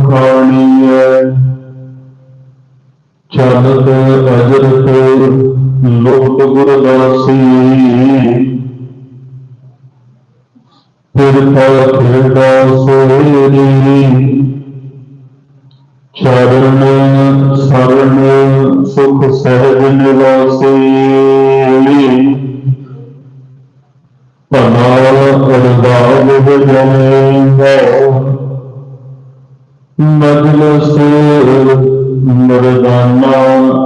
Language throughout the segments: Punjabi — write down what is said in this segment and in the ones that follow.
ਖਾਣੀਐ ਚਲਤ ਅਜਰਤ ਲੋਕ ਗੁਰਦਾਸੀ ਫਿਰ ਪਾ ਖੇਡਾ ਸੋਇਰੀ ਚਰਨ ਸਰਨ ਸੁਖ ਸਹਿਜ ਨਿਵਾਸੀ। ਭਲਾ ਅਰਦਾਸ ਬਜਾਏਗਾ ਮਜਲਸ ਮਰਦਾਨਾ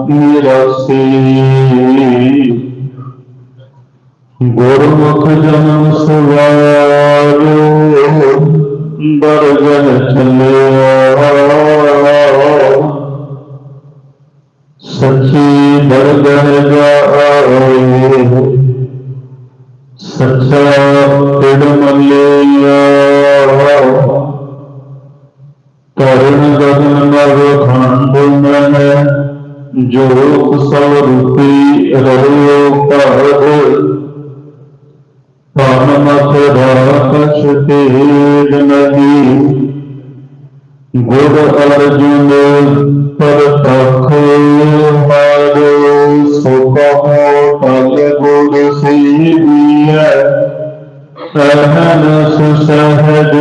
ਨਿਰਾਸੀ ਗੁਰਮੁਖ ਜਨਮ ਸਵਾਰਿਓ, ਬਰਗਨ ਚੱਲਿਆ ਸੱਚੀ ਬਰਗਨ ਜਾਏ ਸੱਚਾ ਤਿੜ ਮੱਲਿਆ ਜੋਤ ਸਭ ਰੂਪੀ ਰਹਿਓ ਭਗਤ ਪਾਨ ਮਤ ਰਾਕਸ਼ ਤੇਜ ਨਹੀਂ ਗੁਰ ਅਰਜੁਨ ਪਰਤਖ ਮਾਰੋ ਸੋ ਕਹੋ ਤਲ ਗੁਰ ਸੀਦੀਐ ਸਹਨ ਸੁਸਹਜ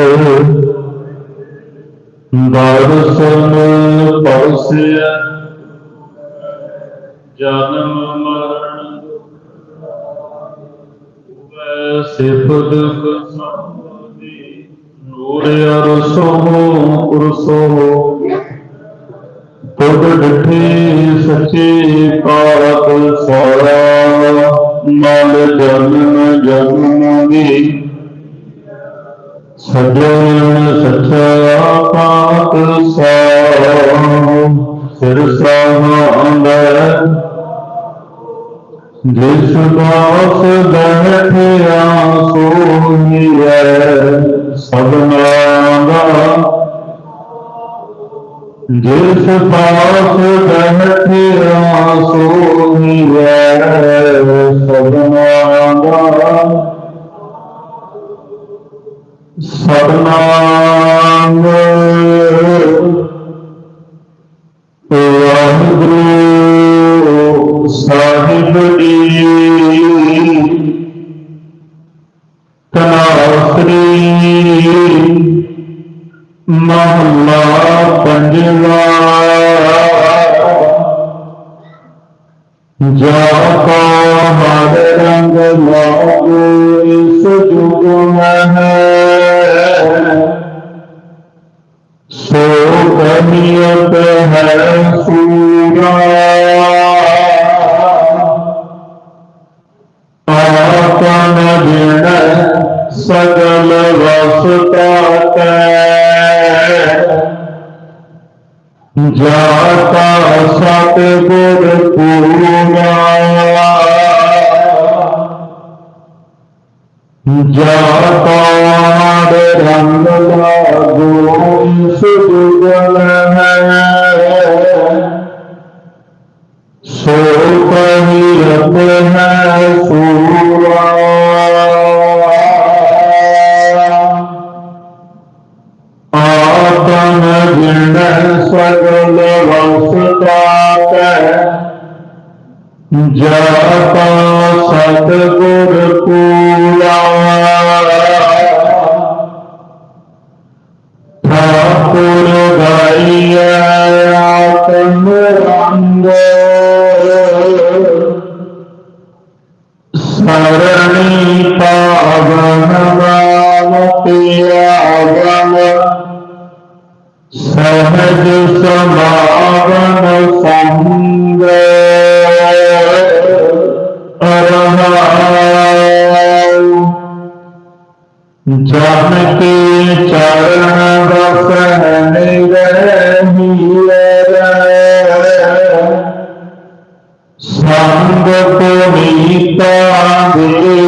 ਦਰਸ਼ਨ ਪਰਸਿਆ ਜਨਮ ਮਰਨ ਵੈ ਸਿਫਤ ਕਸਾਦੀ ਨੂਰ ਅਰਸੋ ਉਰਸੋ ਤੁਧ ਡਿਠੇ ਸੱਚੇ ਪਾਪ ਸਾਰਾ, ਮਲ ਜਨਮ ਜਨਮ ਦੀ। ਸਜਣ ਸੱਚਾ ਪਾਤ ਸਾਰਾ, ਸਿਰ ਸਾਹਾਂਦਾ ਜਿਸ ਪਾਸ ਬੈਠਿਆ ਸੋਹੀਐ ਸਭਨਾ ਦਾ ਜਿਸ ਪਾਸ ਬੈਠਿਆ ਸੋ ਤਨਾਸਰੀ ਮਹਲਾ ਪੰਜਵਾ। ਜਾ ਕੋ ਹਰ ਰੰਗ ਲਾਗੋ ਇਸ ਮਹਿ। ਸੋ ਕਮੀਅਤ ਜਾਤਾ ਸਤ ਗੁਰ ਪੂਰਾ ਜਾਤਾ ਰੰਗ ਸਗਲ ਵਸਤਾ ਕੈ ਜਾਤਾ ਸਤ ਸਮਾਵਨ ਸੰਗ ਅਰਹਾਉ ਜਨ ਕੇ ਚਰਨ ਰਸ ਨਿਰਹੀਰ ਸੰਗ ਪੁਨੀਤਾ ਦੇ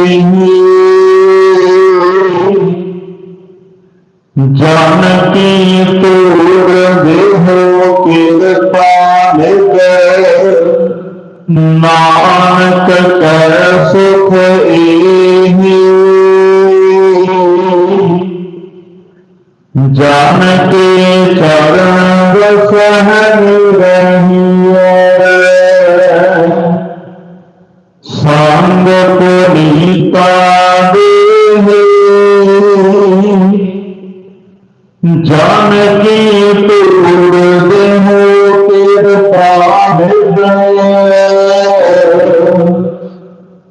ਜਨ ਕੀ ਤੂਰ ਦੇਹੋ ਕਿਰਪਾ ਨਿਗ ਨਾਨਕ ਕਰ ਸੁਖ ਏਹੀ। ਜਨ ਕੇ ਚਰਨ ਵਸਹਿ ਰਹੀਐ ਸੰਗ ਪੁਨੀਤਾ ਦੇਹੇ ਜਨ ਕੀ ਤੂੜ ਦੇਹੋ ਕਿਰਪਾ ਨਿਦੈ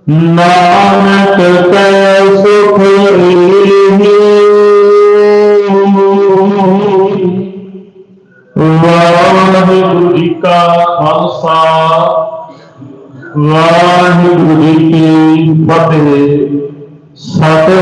ਨਾਨਕ ਕੈ ਸੁਖ ਏਹੀ ਵਾਹਿਗੁਰੂ ਜੀ ਕਾ ਖਾਲਸਾ। ਵਾਹਿਗੁਰੂ ਜੀ ਕੀ ਫਤਿਹ। ਸਤਿ